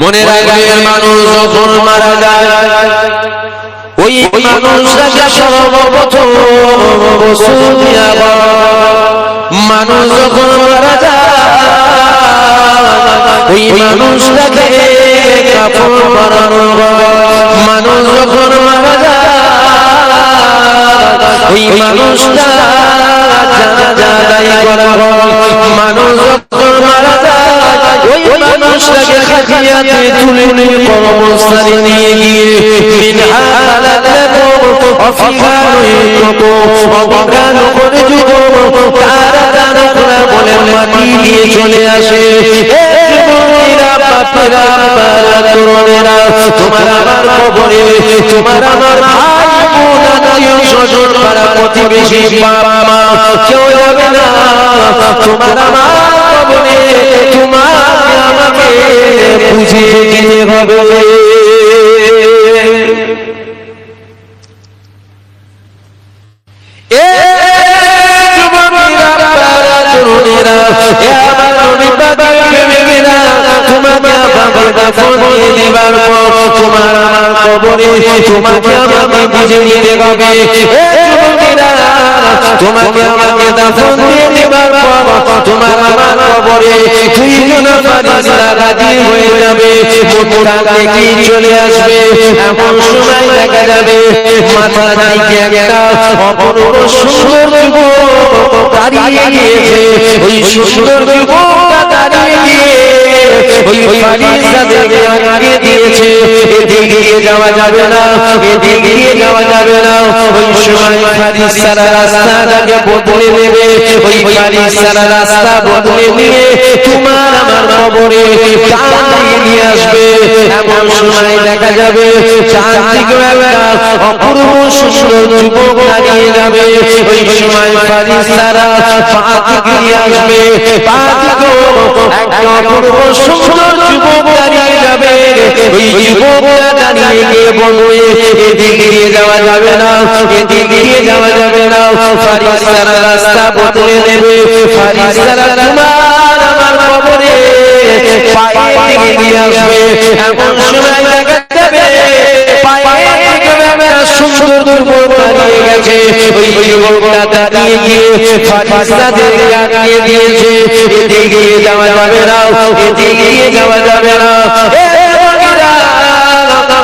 মনে রাখবেন মানুষ যখন মারা যায় ওই মানুষটাকে সর্বপ্রথম মানুষ যখন মারা যায় ওই মানুষটাকে কাপড় পরানো হয়। মানুষ যখন মারা যায় ওই মানুষটা জানাজাই করা হয়। মানুষ যখন মারা মানুষটাকে খাটিয়াতে তুলে নিয়ে কর্মস্থানে নিয়ে গিয়ে নুইকুম অজ্ঞান করে যুগ তারা তারা করে বলে মাটি দিয়ে চলে আসে তোমার আমার কবরে তোমার আমার ভাই বোন আত্মীয় পাড়া প্রতিবেশী বাবা মা কেউ যাবে না তোমার আমার দিয়ে দিবার পর তোমার আমার কবরে তোমাকে আমাকে বুঝে নিতে হবে। তোমাকে আমাকে দাফন দিয়ে দিবার পর তোমার আমার কবরে দুইজন ফারিস্তা রাজি হয়ে যাবে। মোটা দেখি চলে আসবে, এমন সময় দেখা যাবে মাথা দিকে একটা অপূর্ব সুন্দর যুবক দাঁড়িয়ে গিয়েছে। ওই সুন্দর যুবকটা দাঁড়িয়ে গিয়ে ওই ফারিস্তাদেরকে আগে দিয়েছে। এদিকে যাওয়া যাবে না, এদিকে যাওয়া যাবে না। ওই সময় ফারিস্তারা রাস্তাটাকে বদলে দেবে ওই ফারিস্তারা রাস্তা বদলে নিয়ে তোমার আমার কবরে নিয়ে আসবে। এমন সময় দেখা যাবে চারদিকে একটা অপূর্ব সুন্দর যুবক দাঁড়িয়ে যাবে। ওই সময় ফারিস্তারা পাদিকে নিয়ে আসবে। পাদিকে একটা অপূর্ব সুন্দর যুবক দাঁড়িয়ে যাবে। ওই যুবকটা দাঁড়িয়ে গিয়ে বলবে এদিকে দিয়ে যাওয়া যাবে না এদিকে দিয়ে যাওয়া যাবে না ফারিস্তারা রাস্তা বদলে দেবে ফারিস্তারা তোমার আমার কবরে। পায়ে দিয়ে আসবে এমন সময় দেখা যাবে পায়ে সুন্দর দুর্বল দাঁড়িয়ে গেছে। ওই যুবকটা দাঁড়িয়ে গিয়ে ফারিস্তাদেরকে আটকিয়ে দিয়েছে এদিকে যাওয়া যাবে না এদিকে যাওয়া যাবে না।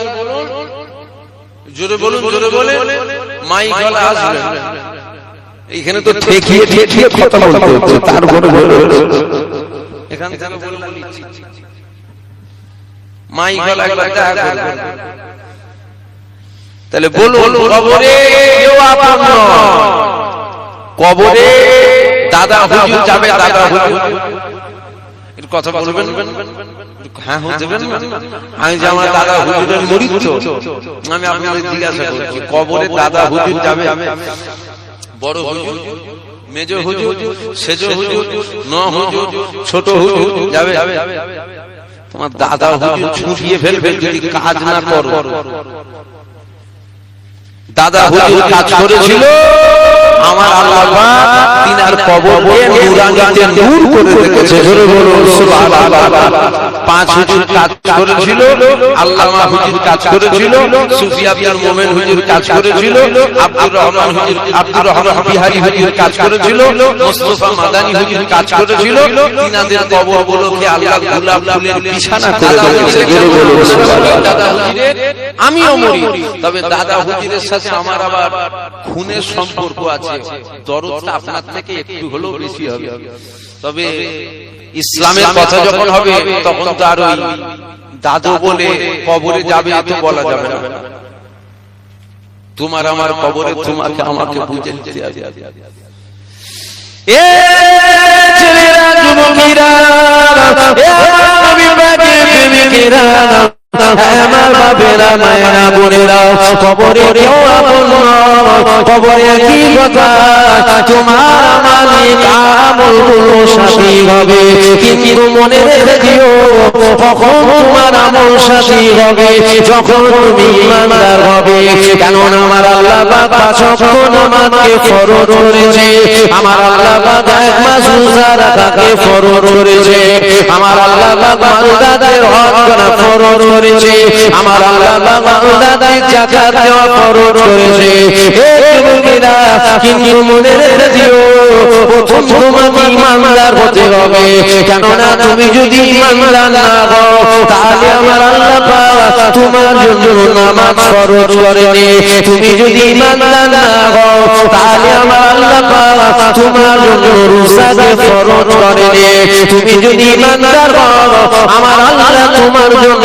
কি বলুন জোরে বলুন জোরে বলে মাই গলা আসবে। এইখানে তো ঠেকিয়ে ঠেকিয়ে কথা বলতে হচ্ছে তার কোনো এখান থেকে বললাম নিচ্ছি। মাই গলা দেখা করবে। তাহলে বলুন কবরে কেউ আপন কবরে দাদা হুজুর যাবে দাদা হুজুর। কথা বলবেন? হ্যাঁ দেবেন আমি যে আমার দাদা হুজুরের মরিদ তো আমি আপনাদের জিজ্ঞাসা করছি কবরে দাদা হুজুর যাবে? বড় হুজুর মেজ হুজুর সেজ হুজুর ন হুজুর ছোট হুজুর যাবে? তোমার দাদা হুজুর ছুটিয়ে ফেলবে যদি কাজ না করো। দাদা হুজুর কাজ করেছিল। আমার আল্লাহ পাক তিনার কবরকে নূরানিতে নূর করে রেখেছে। জোরে বলুন সুবহানাল্লাহ। পাঁচ হুজুর কাজ করেছিল আল্লামা হুজুর কাজ করেছিল সুফি আব্দুল মোমেন হুজুর কাজ করেছিল আব্দুর রহমান হুজুর আব্দুর রহমান বিহারী হুজুর কাজ করেছিল মুস্তাফা মাদানী হুজুর কাজ করেছিল তিনাদের কবরগুলোকে আল্লাহ গোলাপ ফুলের বিছানা করে দিয়েছে দাদা হুজুরের আমিও মরি। তবে দাদা হুজুরের সাথে আমার আবার খুনের সম্পর্ক আছে দরদটা আপনার থেকে একটু হলেও বেশি হবে। তবে ইসলামের কথা যখন হবে তখন তো আর ওই দাদু বলে কবরে যাবে এত বলা যাবে না। তোমার আমার কবরে তোমাকে আমাকে বুঝে দিতে হবে। এ ছেলেরা যুবকেরা এ আমার বিবিরা আমার বাপেরা মায়েরা বোনেরা কবরে কবরে কি কথা তোমার আমল হবে কিন্তু মনে রেখে দিও কখন তোমার আমল হবে যখন তুমি ইমানদার হবে আমার আল্লাহ ফরজ করেছে আমার আল্লাহ এক মাস রোজা ফরজ করেছে আমার আল্লাহ হক ফরজ করেছে, আমার আল্লাহ বাবা মালদাদের জাকাত দেওয়া ফরজ করেছে। হে যুবকেরা কিন্তু মনে রেখে প্রথম তোমাকে ইমানদার হতে হবে। কেননা তুমি যদি ইমানদার না হও, তাহলে আমার আল্লাহ পাক তোমার জন্য নামাজ ফরজ করেনি। তুমি যদি ইমানদার না হও, তাহলে আমার আল্লাহ পাক তোমার জন্য রোজাকে ফরজ করেনি। তুমি যদি ইমানদার হও, আমার আল্লাহ তোমার জন্য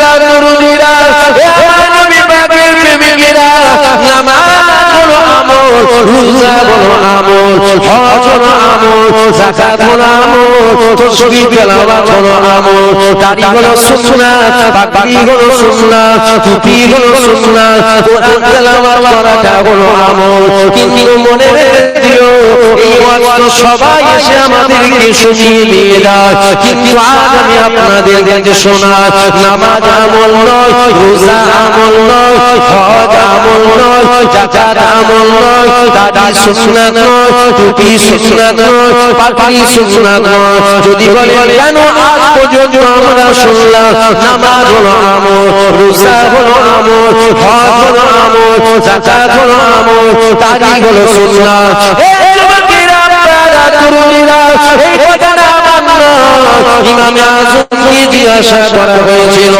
নামাজ হলো আমল রোজা হলো আমল হজ হলো আমল যাকাত হলো আমল তাসবিহ তেলাওয়াত হলো আমল দাড়ি হলো সুন্নাত পাগড়ি হলো সুন্নাত টুপি হলো সুন্নাত কোরআন তেলাওয়াত করাটা হলো আমল। কিন্তু মনে রেখে এই ওয়াজ সবাই এসে আমাদেরকে শুনিয়ে দিয়ে যায়। কিন্তু আজ আমি আপনাদের কাছে শোনা নামাজ আমল নয় রোজা আমল নয় হজ আমল নয় জাকাত আমল নয় দাড়ি সুন্নাত টুপি সুন্নাত পাগড়ি সুন্নাত যদি বলে কেন আজ পর্যন্ত আমরা শুনলাম নামাজ হলো আমল রোজা হলো আমল হজ হলো আমল জাকাত হলো আমল দাড়ি হলো সুন্নাত এ যুবকেরা আপনারা তরুণীরা এই। ইমামে আজমকে জিজ্ঞাসা করা হয়েছিল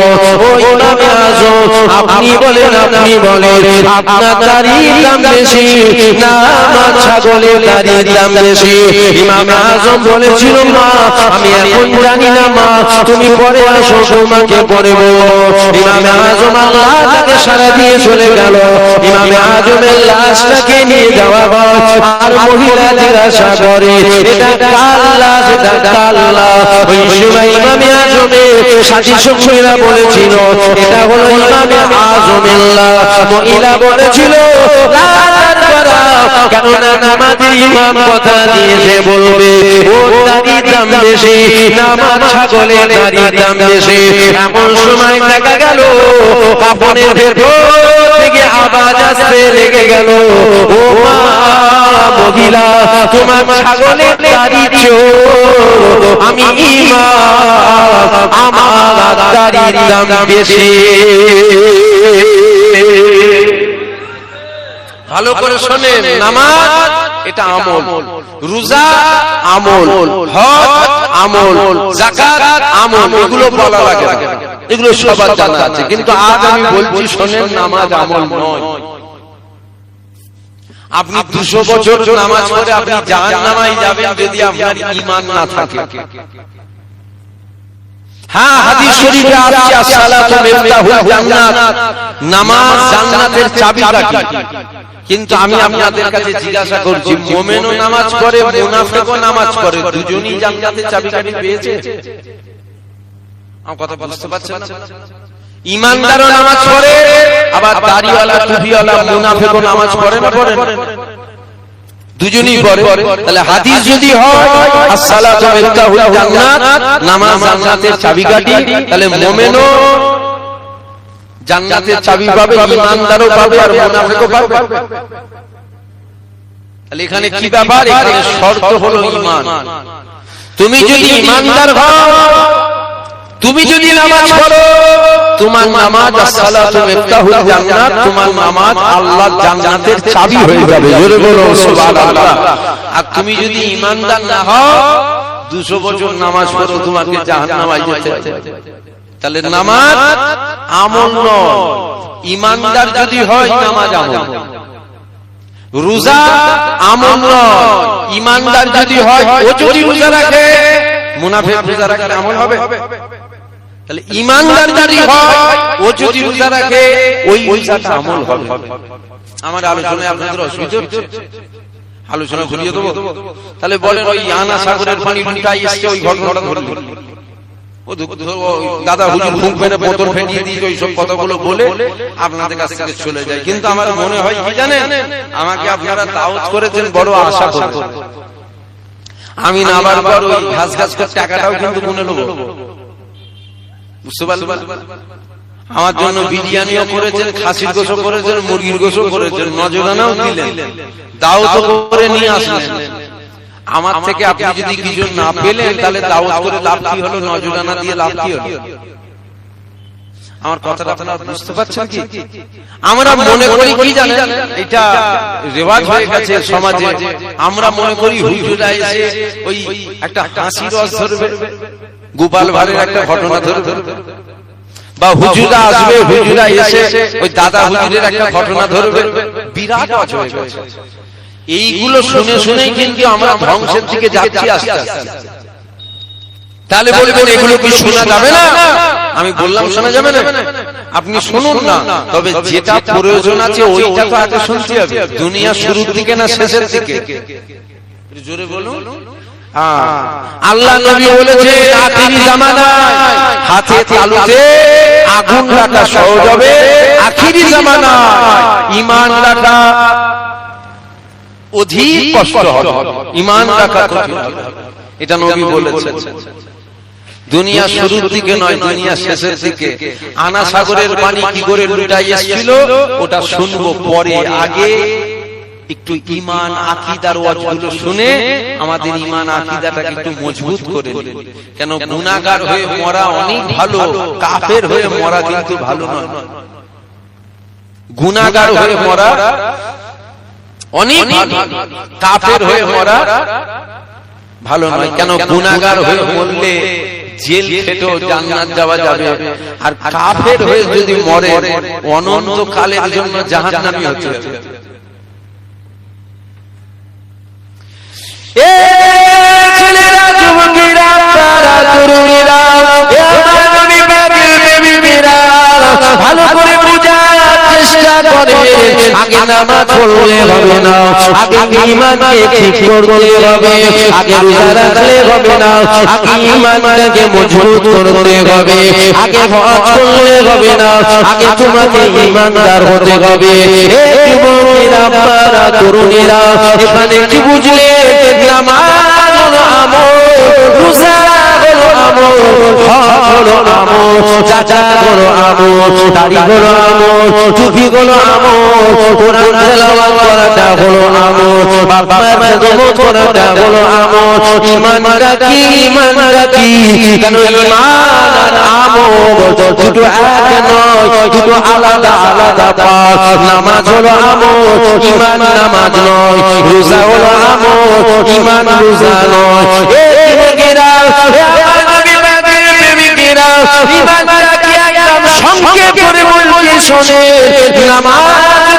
ও ইমামে আজম, আপনি বলেন আপনি বলেন, আপনার দাড়ির দাম বেশি না ছাগলের দাড়ির দাম বেশি? ইমামে আজম বলেছিল, মা, আমি এখন জানি না, মা, তুমি পরে আসো, তোমাকে পরে বলব ইমামে আজম আল্লাহ সারা দিয়ে চলে গেল। ইমামে আজমের লাশটাকে নিয়ে যাওয়া হয় আর মহিলাদের আশা করে, এটা কাল লাশ? এটা কাল লাশ? ওই সময় ইমামে আজমে সাথী সঙ্গীরা বলেছিল এটা হলো ইমামে আজমিল্লাহ মহিলা বলেছিল নামাজের ইমাম কথা দিয়েছে বলবে ও দাড়ির দাম বেশি, নামাজ ছাগলের দাড়ির দাম বেশি। এমন সময় দেখা গেল কাপড়ের ভেতর থেকে আওয়াজ আসতে লেগে গেল, ও মহিলা, তোমার ছাগলের দাড়ি আমি ইমাম আমার দাড়ির দাম বেশি। ভালো করে শোনেন, নামাজ এটা আমল। রোজা আমল। হজ আমল। জাকাত আমল। এগুলো বলা লাগে। এগুলো সবার জানা আছে। কিন্তু আজ আমি বলছি শোনেন নামাজ আমল নয়। আপনি দুশো বছর নামাজ পড়ে আপনি জাহান নামাই যাবেন যদি আপনার ইমান না থাকে। হ্যাঁ হাদিস শরীফে আছে আসসালাতু মিফতাহুল জান্নাত। নামাজ জান্নাতের চাবিকাঠি কিন্তু আমি আপনাদের কাছে জিজ্ঞাসা করছি মোমেনও নামাজ মুনাফিকও নামাজ পড়ে দুজনই জান্নাতের চাবিকাঠি পেয়েছে। আমার কথা বুঝতে পারছেন না? ইমানদারও নামাজ পড়ে আবার দাড়িওয়ালা টুপিওয়ালা মুনাফিকও নামাজ পড়ে না? পড়ে? দুজনই পড়ে। তাহলে হাদিস যদি হয় আসসালাতু মিফতাহুল জান্নাত নামাজ জান্নাতের চাবিকাঠি তাহলে মুমিনও জান্নাতের চাবি পাবে ইমানদারও পাবে আর মুনাফিকও পাবে। তাহলে এখানে কি ব্যাপার? এখানে শর্ত হলো ঈমান তুমি যদি ইমানদার হও তুমি যদি নামাজ পড়ো তোমার নামাজ আসসালাতু মিফতাহুল জান্নাত তোমার নামাজ আল্লাহর জান্নাতের চাবি হয়ে যাবে। জোরে বলো সুবহানাল্লাহ। আর তুমি যদি ইমানদার না হও 200 বছর নামাজ পড়ো তোমাকে জাহান্নামে যেতে হবে তাহলে নামাজ আমল নয় ইমানদার যদি হয় নামাজ আমল রোজা আমল নয় ইমানদার যদি হয় ও যদি রোজা রাখে মুনাফিক রোজা রাখলে আমল হবে। তাহলে ইমানদার যদি হয় ও যদি রোজা রাখে ওই রোজাটা আমল হবে। আমার আলোচনায় আপনাদের অসুবিধা হচ্ছে? আলোচনা ঘুরিয়ে দেবো? তাহলে বলেন ওই আনা সাগরের পানি এসছে ওই ঘটনাটা ধরুন ও দু- দু- ও দাদা হুজুর মুখ মেনে বোতল ফেটিয়ে দিয়ে ওই সব কথাগুলো বলে আপনাদের কাছ থেকে চলে যায়। কিন্তু আমার মনে হয় কি জানেন? আমাকে আপনারা তাওজ করেছেন বড় আশা করেছেন। আমি নামার পর ওই ঘাস ঘাস করে টাকাটাও কিন্তু গুনে নেব বুঝতে পারলেন আমার জন্য বিরিয়ানিও করেছেন খাসির গোসও করেছেন মুরগির গোসও করেছেন নজরানাও দিলেন দাও তো করে নিয়ে আসলেন। আমার থেকে আপনি যদি কিছু না পেলেন তাহলে দাওয়াত করে লাভ কি হলো? নজরানা দিয়ে লাভ কি হলো? আমার কথাটা আপনারা বুঝতে পারছেন কি? আমরা মনে করি কি জানেন? এটা রেওয়াজ হয়ে গেছে সমাজে। আমরা মনে করি হুজুরা এসে ওই একটা হাসি রস ধরবে। গোপাল ভাড়ের একটা ঘটনা ধরবে বা হুজুরা আসবে হুজুরা এসে ওই দাদা হুজুরের একটা ঘটনা ধরবে। বিরাট এইগুলো শুনে শুনেই কিন্তু আমরা ধ্বংসের দিকে যাচ্ছি আস্তে আস্তে। তাহলে বলবেন এগুলো কি শোনা যাবে না? আমি বললাম শোনা যাবে না। আপনি শুনুন না। তবে যেটা প্রয়োজন আছে ওইটা তো আগে শুনতে হবে। দুনিয়া শুরুর দিকে না শেষের দিকে? জোরে বলুন। আল্লাহ নবী বলেছে হাতে আগুন রাখা সহজ হবে। আখিরি ইমান রাখা অধিক কষ্ট হবে। ইমান রাখা কঠিন এটা নবী বলেছেন। দুনিয়া শুরুর দিকে নয়, দুনিয়া শেষের দিকে। আনা সাগরের পানি কি করে লুটাই এসেছিল, ওটা শুনব পরে, আগে একটু ইমান আকিদার ওয়াজগুলো শুনে আমাদের ইমান আকিদাটাকে একটু মজবুত করে নিন। কেন গুনাহগার হয়ে মরা অনেক ভালো, কাফের হয়ে মরা কিন্তু ভালো নয়। গুনাহগার হয়ে মরা অনেক কাফের হয়ে মরা ভালো নয়। কেন গুনাহগার হয়ে মরলে জেল খেটেও জান্নাত যাওয়া যাবে। আর কাফের হয়ে যদি মরে অনন্ত কালের জন্য জাহান্নামী হতে হবে। চেষ্টা আগে নামাজ পড়লে হবে না। আগে ইমানকে ঠিক করতে হবে। আগে রোজা রাখলে হবে না। আগে ইমানটাকে মজবুত করতে হবে। আগে হজ করলে হবে না। আগে তোমাকে ইমানদার হতে হবে। হে যুবকেরা আপনারা তরুণীরা এখানে কি বুঝলে? নামাজ হলো আমল চাচা হলো আমল দাড়ি হলো আমল আমল কোরআন তেলাওয়াত করাটা হলো আমল খেদমত করাটা হলো আমল ঈমান রাখি ঈমান রাখি কেন ঈমান আমল এক নয়, দুটো আলাদা আলাদা পাক নামাজ হলো আমল ঈমান নামাজ নয়, রোজা হলো আমল ঈমান রোজা নয়। সংক্ষেপ করে বলছি শোনে নামাজ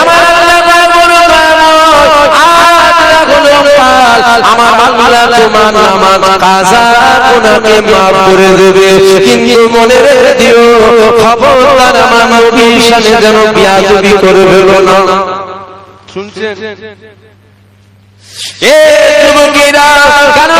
আমার আল্লাহ বড়। আমার আল্লাহ তোমার নামাজ কাজা গুনাহকে মাফ করে দেবে। কিন্তু মনে রেখে দিও খবরদার আমার নবীর সামনে যেন বিয়াদবি করে ফেলো না। শুনছেন? এ যুবকেরা কেননা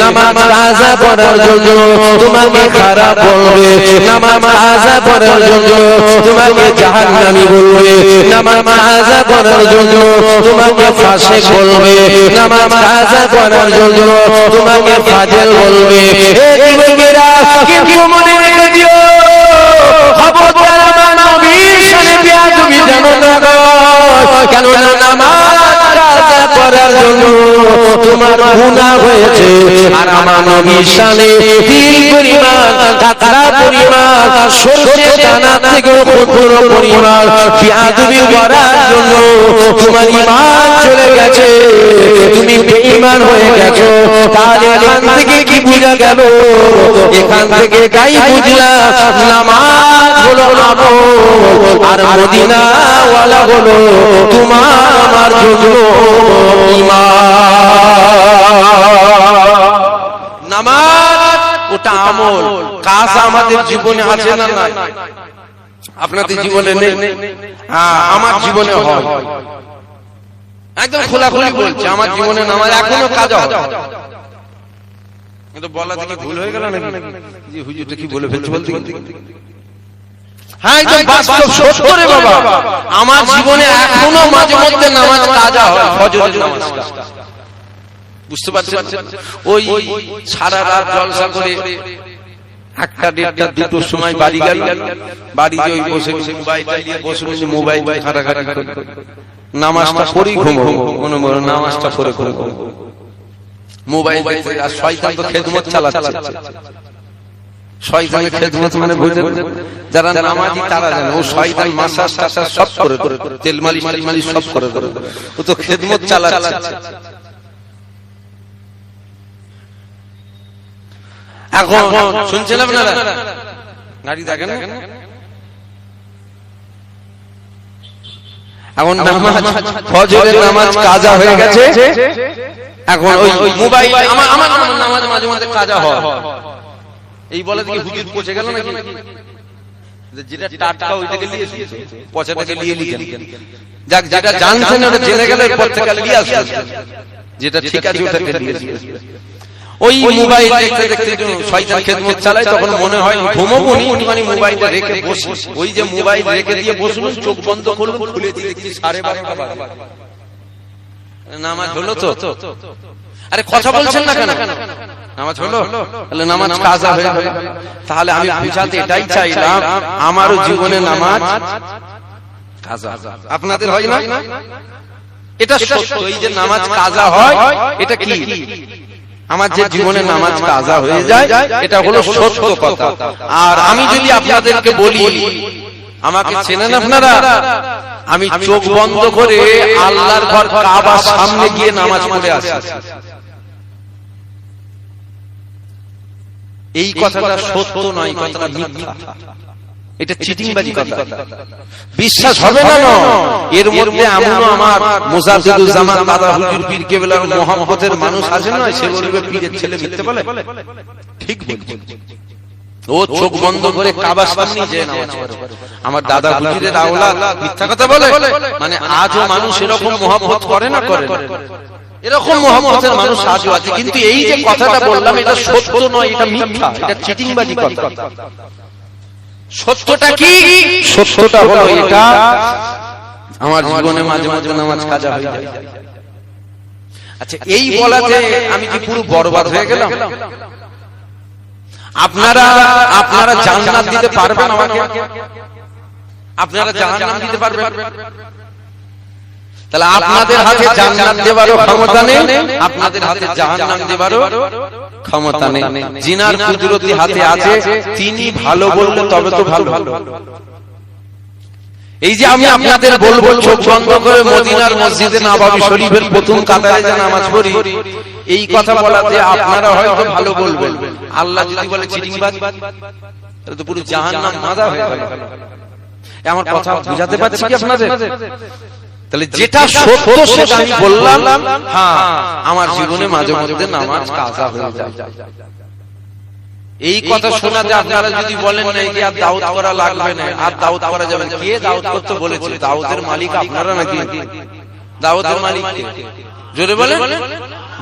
নামাজ কাজা করার জন্য তোমাকে খারাপ বলবে। নামাজ কাজা করার জন্য তোমাকে জাহান্নামী বলবে। নামাজ কাজা করার জন্য তোমাকে ফাসিক বলবে। নামাজ কাজা করার জন্য নামাজ জন্য তোমার গুনাহ হয়েছে। আর আমার নবীর সামনে তিল পরিমাণ কাতরা পরিমাণ, সর্ষে দানা থেকে কঠোর পরিমাণ বিয়া করার জন্য তোমার ইমান চলে গেছে। তুমি বেঈমান হয়ে গেছো। তাহলে এখান থেকে কি বুঝা গেল? এখান থেকে গাই বুঝলাম, নামাজ হলো আমল, আর মদিনা হলো তোমার আমার জন্য। নামাজ ওটা আমল। কাজ আমাদের জীবনে আছে না নাই? আপনাদের জীবনে নেই? হ্যাঁ আমার জীবনে হয়। একদম খোলাখুলি বলছে আমার জীবনে নামাজ এখনও কাজ হয়। কিন্তু বলা থেকে ভুল হয়ে গেল নাকি? হুজুরটা কি বলে ফেলছে বলতে হ্যাঁ একদম বাস্তব সত্য রে বাবা। আমার জীবনে এখনও মাঝে মধ্যে নামাজ কাজা হয় ফজরের নামাজটা বুঝতে পারছেন? ওই সারা রাত জলসা করে একটা দেড়টা দুটোর সময় বাড়ি গেল বাড়িতে ওই বসে বসে মোবাইলটা বসে বসে মোবাইল ঘাটাঘাটি করে। নামাজটা পড়ি ঘুমো মনে মনে নামাজটা পড়ে করে মোবাইল আর শয়তান তো খেদমত চালাচ্ছে। শয়তানের খেদমত মানে বুঝে যারা নামাজি তারা জানে। ও শয়তান মাসাজ টাসাজ সব করে করে তেল মালিশ মালিশ সব করে করে ও তো খেদমত চালাচ্ছে। এখন শুনছেন আপনারা? গাড়ি দেখেন এখন নামাজ ফজরের নামাজ কাজা হয়ে গেছে? এখন ওই মোবাইল আমার আমার নামাজ মাঝে মাঝে কাজা হয়। এই বলে দেখি হুজুর পচে গেল নাকি? যেটা টাটকা ওইটাকে নিয়ে এসেছে। পচাটাকে নিয়ে যাক যেটা জানছেন ওটা জেনে গেলে নিয়ে আসবে যেটা ঠিক আছে ওটাকে নিয়ে ওই মোবাইল দেখতে দেখতে শয়তান খেদমত চালায় তখন মনে হয় ঘুমোবো নি মানে মোবাইলটা রেখে বসি ওই যে মোবাইল রেখে দিয়ে বসুন চোখ বন্ধ করল খুলে দিয়ে দেখছি সাড়ে বারোটা বাজে। নামাজ হলো তো? আরে কথা বলছেন না কেন? নামাজ হলো? তাহলে নামাজ কাজা হয়ে গেল। তাহলে আমি বুঝাতে এটাই চাইলাম আমারও জীবনে নামাজ কাজা। আপনাদের হয় না? এটা সত্য। এই যে নামাজ কাজা হয় এটা কি? আমার যে জীবনে নামাজ কাজা হয়ে যায় এটা হলো সত্য কথা। আর আমি যদি আপনাদেরকে বলি আমাকে চেনেন আপনারা? আমি চোখ বন্ধ করে আল্লাহর ঘর কাবার সামনে গিয়ে নামাজ পড়ে আসি। এই কথাটা সত্য নয় কথাটা মিথ্যা। এটা চিটিংবাজি কথা। বিশ্বাস হবে না এর মধ্যে আমার জামান দাদা হুজুর পীর কেবলার মানুষ আছে না সে বলবে পীরের ছেলে মিথ্যে বলে। ঠিক বলছে। ও চোখ বন্ধ করে কাবার সামনে যে আমার দাদা হুজুরের আওলাদ মিথ্যা কথা বলে? মানে আজও মানুষ এরকম মোহাম্মত করে না। করে না? এরকম মোহাম্মতের মানুষ আজও আছে কিন্তু এই যে কথাটা বললাম এটা সত্য নয় এটা মিথ্যা এটা চিটিংবাজি কথা। সত্যটা কি? সত্যটা হলো এটা। আমার জীবনে মাঝে মাঝে নামাজ কাজা হয়ে যায়। আচ্ছা এই বলাতে আমি কি পুরো বরবাদ হয়ে গেলাম? আপনারা আপনারা জান্নাত দিতে পারবেন আমাকে? আপনারা জাহান্নাম দিতে পারবেন? তাহলে আপনাদের হাতে জান্নাত দেবারও ক্ষমতা নেই। আপনাদের হাতে জাহান্নাম দেবারও ক্ষমতা নেই। জিনার কুদরতি হাতে আছে তিনি ভালো বললে তবে তো ভালো। এই যে আমি আপনাদের বলব চোখ বন্ধ করে মদিনার মসজিদে নবাবী শরীফের প্রথম কাতারে যে নামাজ পড়ি। এই কথা বলাতে আপনারা হয়তো ভালো বলবেন। আল্লাহ যদি বলে চিটিংবাজ তাহলে তো পুরো জাহান্নাম মাদা হয়ে গেল। আমার কথা বুঝাতে পারছি কি আপনাদের? তাহলে যেটা সত্য সেটা আমি বললাম হ্যাঁ আমার জীবনে মাঝে মধ্যে নামাজ কাজা হয়ে যায়। এই কথা শোনাতে আপনারা যদি বলেন না যে আর দাউদ করা লাগবে না আর দাউদ করা যাবে না। কে দাউদ করতে বলেছে? দাউদের মালিক আপনারা নাকি? দাউদের মালিক কে? জোরে বলেন?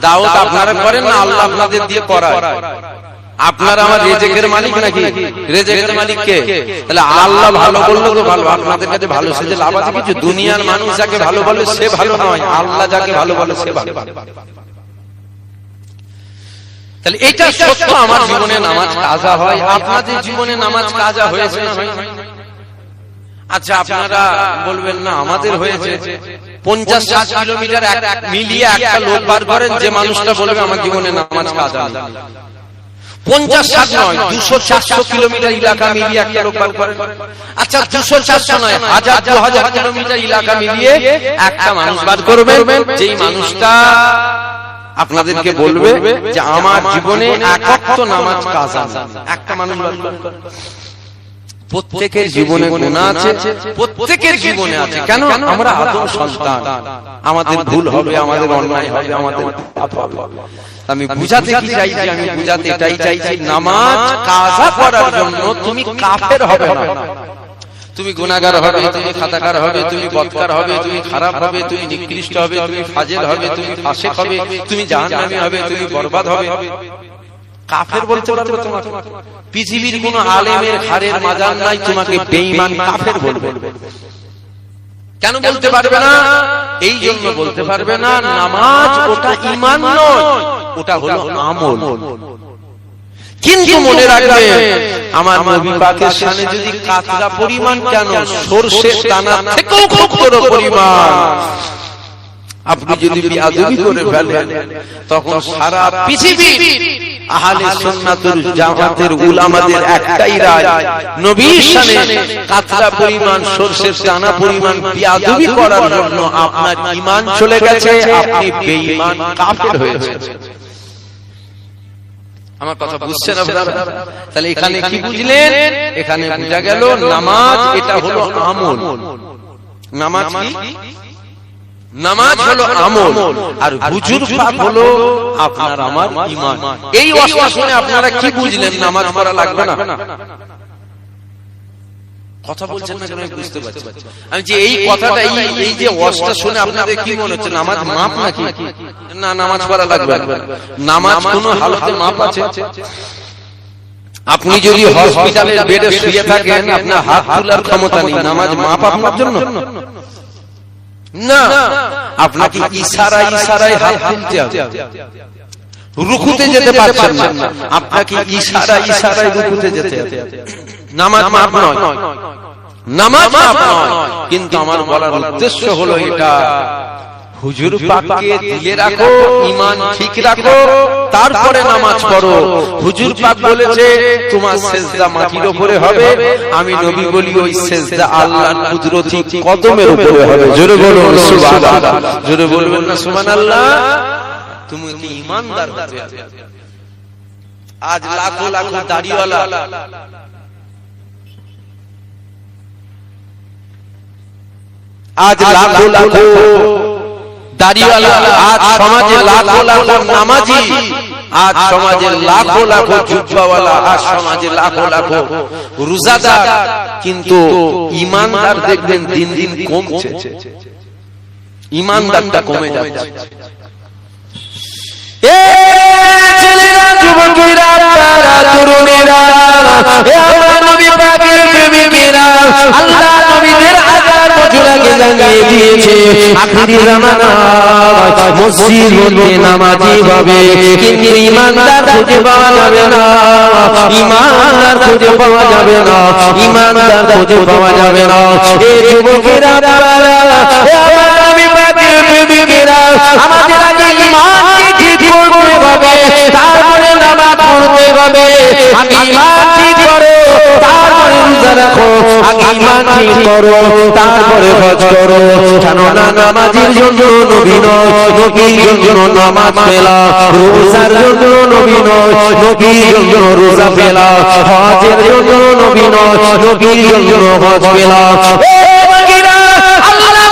দাউদ আপনারা করেন না আল্লাহ আপনাদের দিয়ে করায়। আপনারা আমার রেজেকের মালিক নাকি? রেজেকের মালিক কে? তাহলে আল্লাহ ভালো বলল তো ভালো আপনাদের কাছে ভালো সেজে লাভ আছে কিছু দুনিয়ার মানুষ যাকে ভালো বলে সে ভালো নয় আল্লাহ যাকে ভালো বলে সে ভালো। তাহলে এটা সত্য আমার জীবনে নামাজ কাজা হয় আপনাদের জীবনে নামাজ কাজা হয়েছে না আচ্ছা আপনারা বলবেন না আমাদের হয়েছে। পঞ্চাশ ষাট কিলোমিটার মিলিয়ে একটা লোক বার করেন যে মানুষটা বলবে আমার জীবনে নামাজ কাজা। পঞ্চাশ ষাট নয়। দুশো চারশো কিলোমিটার এলাকা মিলিয়ে একটা লোক বার করেন। আচ্ছা দুশো চারশো নয় হাজার দু হাজার কিলোমিটার এলাকা মিলিয়ে একটা মানুষ বার করবেন। যেই মানুষটা আপনাদেরকে বলবে যে আমার জীবনে একক তো নামাজ কাজা। একটা মানুষ। প্রত্যেকের জীবনে গুণা আছে প্রত্যেকের জীবনে আছে। কেন? আমরা আদম সন্তান। আমাদের ভুল হবে আমাদের অন্যায় হবে আমাদের পাপ হবে। আমি বুঝাতে কি চাইছি? আমি বুঝাতে এটাই চাইছি নামাজ কাজা করার জন্য তুমি কাফের হবে না। তুমি গুণাগার হবে তুমি খাতাকার হবে তুমি বদকার হবে তুমি খারাপ হবে তুমি নিকৃষ্ট হবে তুমি ফাজেল হবে তুমি ফাসেক হবে তুমি জাহান্নামী হবে তুমি বরবাদ হবে। কাফের বলতে পারবে তোমাকে পৃথিবীর কোন আলেমের হারের মাজার নাই তোমাকে বেঈমান কাফের বলবে। কেন বলতে পারবে না? এই জন্য বলতে পারবে না নামাজ ওটা ইমান নয় ওটা হলো আমল। কিন্তু মনে রাখবে আমার নবী পাকের সামনে যদি কাতরা পরিমাণ কেন সর্ষের দানা থেকেও খুব বড় পরিমাণ। আপনি যদি বিয়াদবি করে ফেলবেন তখন সারা পৃথিবী আহলে সুন্নাতুল জামাতের উলামাদের একটাই রায়। নবীর শানে কাতরা পরিমাণ সরষের দানা পরিমাণ বিয়াদবি করার জন্য আপনার ঈমান চলে গেছে আপনি বেঈমান কাফের হয়েছে আমার কথা বুঝছেন আপনারা? তাহলে এখানে কি বুঝলেন? এখানে বোঝা গেল নামাজ এটা হলো আমল। নামাজ কি? নামাজ হলো আমল আর হুজুর পাক হলো আপনার আমার ঈমান। এই শুনে আপনারা কি বুঝলেন? নামাজ পড়া লাগবে না। কথা বলছেন না কেন? বুঝতে পারছি। আমি যে এই কথাটা এই যে ওয়াজটা শুনে আপনাদের কি মনে হচ্ছে? নামাজ মাপ নাকি? না নামাজ পড়া লাগবে। নামাজ কোনো হালতে মাপ আছে? আপনি যদি হসপিটালের বেডে শুয়ে থাকেন আপনার হাত তোলার ক্ষমতা নেই। নামাজ মাপ আপনার জন্য। না। আপনাকে ইশারা ইশারায় হাত তুলতে হবে। রুকুতে যেতে পারছেন না। আপনাকে ইশারা ইশারায় রুকুতে যেতে হবে। নামাজ মাপ নয়। নামাজ মাপ নয়। কিন্তু আমার বলার উদ্দেশ্য হলো এটা। হুজুর পাককে দিলে রাখো ঈমান ঠিক রাখো তারপরে নামাজ পড়ো। হুজুর পাক বলেছে তোমার সেজদা মাটির উপরে হবে আমি নবী বলি ওই সেজদা আল্লাহর কুদরতি কদমের উপরে হবে। জোরে বলুন সুবহানাল্লাহ। জোরে বলবেন না সুবহানাল্লাহ। তুমি কি ঈমানদার হতে হবে। আজ লাখো লাখো দাড়িওয়ালা। আজ লাখো লাখো দাড়িওয়ালা আজ সমাজে লাখো লাখো নামাজি আজ সমাজে লাখো লাখো জুব্বাওয়ালা আজ সমাজে লাখো লাখো রোজাদার। কিন্তু ইমানদার দেখবেন দিন দিন কমছে। ইমানদারটা কমে যাচ্ছে। এ ছেলেরা যুবকেরা তারা তরুণেরা এ আমার নবী পাকের প্রেমিকেরা আল্লাহ দিয়েছে। আখিরি জামানা মসজিদ মধ্যে নামাজি হবে কিন্তু ইমানদার খুঁজে পাওয়া যাবে না। ইমানদার খুঁজে পাওয়া যাবে না। ইমানদার খুঁজে পাওয়া যাবে না। এ যুবকেরা আমাদের ঠিক করো তারপরে হজ করো। কেননা নামাজের জন্য নবী নয় নবীর জন্য নামাজ পেলা। রোজার জন্য নবী নয় নবীর জন্য রোজা পেলা। হজের জন্য নবী নয় নবীর জন্য হজ পেলা।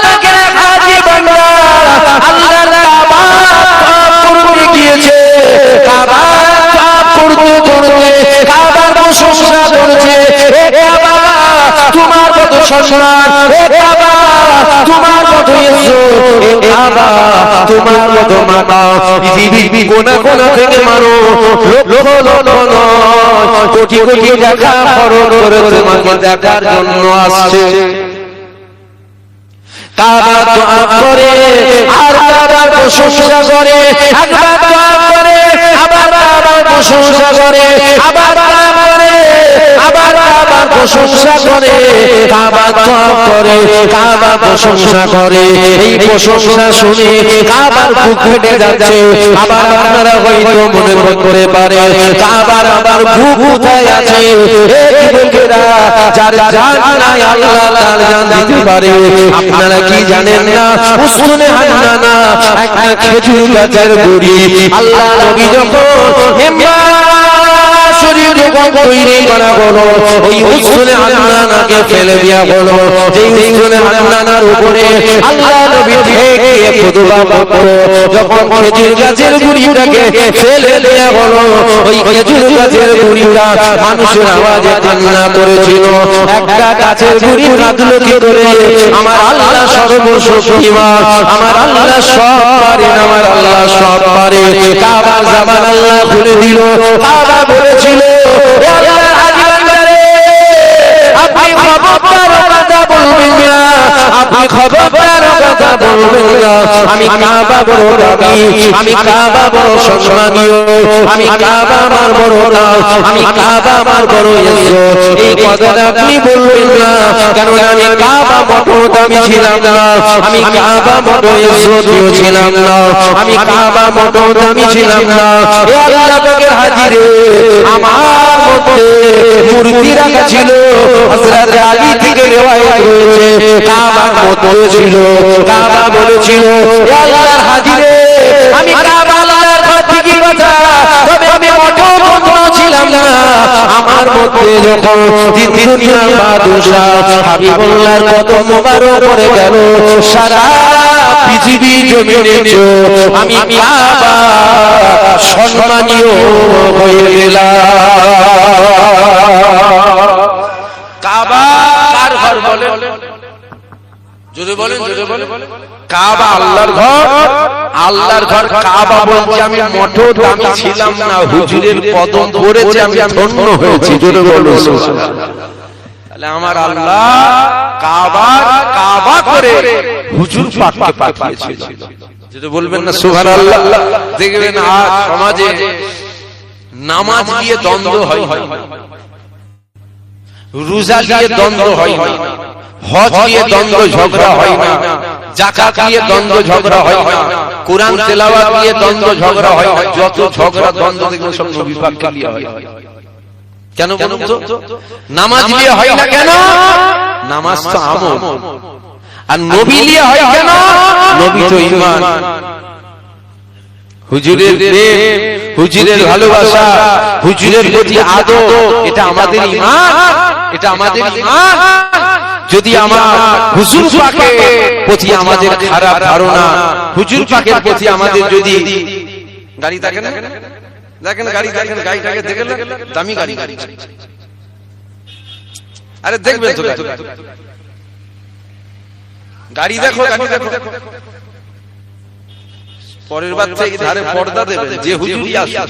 পাকের হাজি বান্দা, সম্মান এ কাবা তোমার কত ইজ্জত এ কাবা তোমার কত মাতা। পৃথিবীর কোনা কোনা থেকে মারো লক্ষ লক্ষ কোটি কোটি টাকা খরচ করে তোমাকে দেখার জন্য আসছে। কাবা দোয়া করে, আর কাবার প্রশংসা করে। একবার দোয়া করে, আবার কাবার প্রশংসা করে। আবার দোয়া করে, আবার প্রশংসা করে কাবা দোয়া করে কাবা প্রশংসা করে। এই প্রশংসা শুনে কাবার বুক ফেটে যাচ্ছে। আবার আপনারা হয়তো মনে করে পারে, কাবার আবার বুক কোথায় আছে? যার জান নাই আল্লাহ, তার জান দিতে পারে। আপনারা কি জানেন না? উসুনে হান্নানা একটা খেজুর গাছের গুড়ি। আল্লাহ নবী যখন শরীর যখন তৈরি করা হলো। ওই উসুনে হান্নানাকে ফেলে দেওয়া হলো যেই উসুনে হান্নানার উপরে আল্লাহ নবী থেকে খুতবা বলতো যখন খেজুর গাছের গুড়িটাকে ফেলে দেওয়া হলো ওই খেজুর গাছের গুড়িটা মানুষের আওয়াজে কান্না করেছিল। একটা গাছের গুড়ি কাঁদলো কি করে? আমার আল্লাহ সর্বশক্তিমান। আমার আল্লাহ সব পারেন আমার আল্লাহ সব পারে। কাবার জামান আল্লাহ খুলে দিল। কাবা বলেছিল "এ আল্লাহর হাজি বান্দারে, আপনি খবরদার কথা বলবেন না আপনি খবরদার কথা আমি কাবা বড় আমি কাবা বড় সম্মানীয়। আমি বড় আমি বড় না। আমি কাবা মোটো দামি ছিলাম আমি কাবা মোটো ইজ্জতীয় না। আমি কাবা হাজিরে আমার ছিল। হযরত মতো ছিল, কাবা বলেছিল আল্লাহর হাজিরে, আমি কাবা আল্লাহর ঘর থেকে বাঁচা, তবে আমি মোটো বন্ধ ছিলাম না। আমার মধ্যে যখন দুনিয়ার বাদশাহ হাবিবুল্লাহর কত মোবারক করে গেল, সারা পৃথিবী জমিনে আমি কাবা সম্মানীয় হয়ে গেলাম। কাবা কার ঘর বলেন? জোরে বলেন জোরে বলেন। কাবা আল্লাহর ঘর আল্লাহর ঘর কাবা বলছে আমি মঠো দামি ছিলাম না হুজুরের কদম পড়েছে আমি ধন্য হয়েছি জোরে বলুন। তাহলে আমার আল্লাহ কাবা কাবা করে হুজুর পাককে পাঠিয়েছিল। যদি বলবেন না সুবহানাল্লাহ দেখবেন আজ সমাজে নামাজ দিয়ে দ্বন্দ্ব হয়। হয়। রোজা দিয়ে দ্বন্দ্ব হয়। না হজ দিয়ে দ্বন্দ্ব ঝগড়া হয় না। জাকাত দিয়ে দ্বন্দ্ব ঝগড়া হয় না। কোরআন তেলাওয়াত দিয়ে দ্বন্দ্ব ঝগড়া হয় না। যত ঝগড়া দ্বন্দ্ব দেখবেন সব নবী পাককে দিয়ে হয়। কেন বলুন তো? নামাজ দিয়ে হয় না কেন? নামাজ তো আমল। আর নবী দিয়ে হয় কেন? নবী তো ঈমান হুজুরের প্রেম হুজুরের ভালোবাসা হুজুরের প্রতি আদর এটা আমাদের ইমান এটা আমাদের ইমান। যদি আমার হুজুর পাকে প্রতি আমাদের খারাপ ধারণা হুজুর পাকের প্রতি আমাদের যদি গাড়ি দেখেন দেখেন গাড়ি দেখেন গাড়িটাকে দামি গাড়ি। গাড়ি। আরে দেখবেন তো গাড়ি। দেখো গাড়ি দেখো পরের বার থেকে ধারে পর্দা দেবে যে হুজুরি আসুক।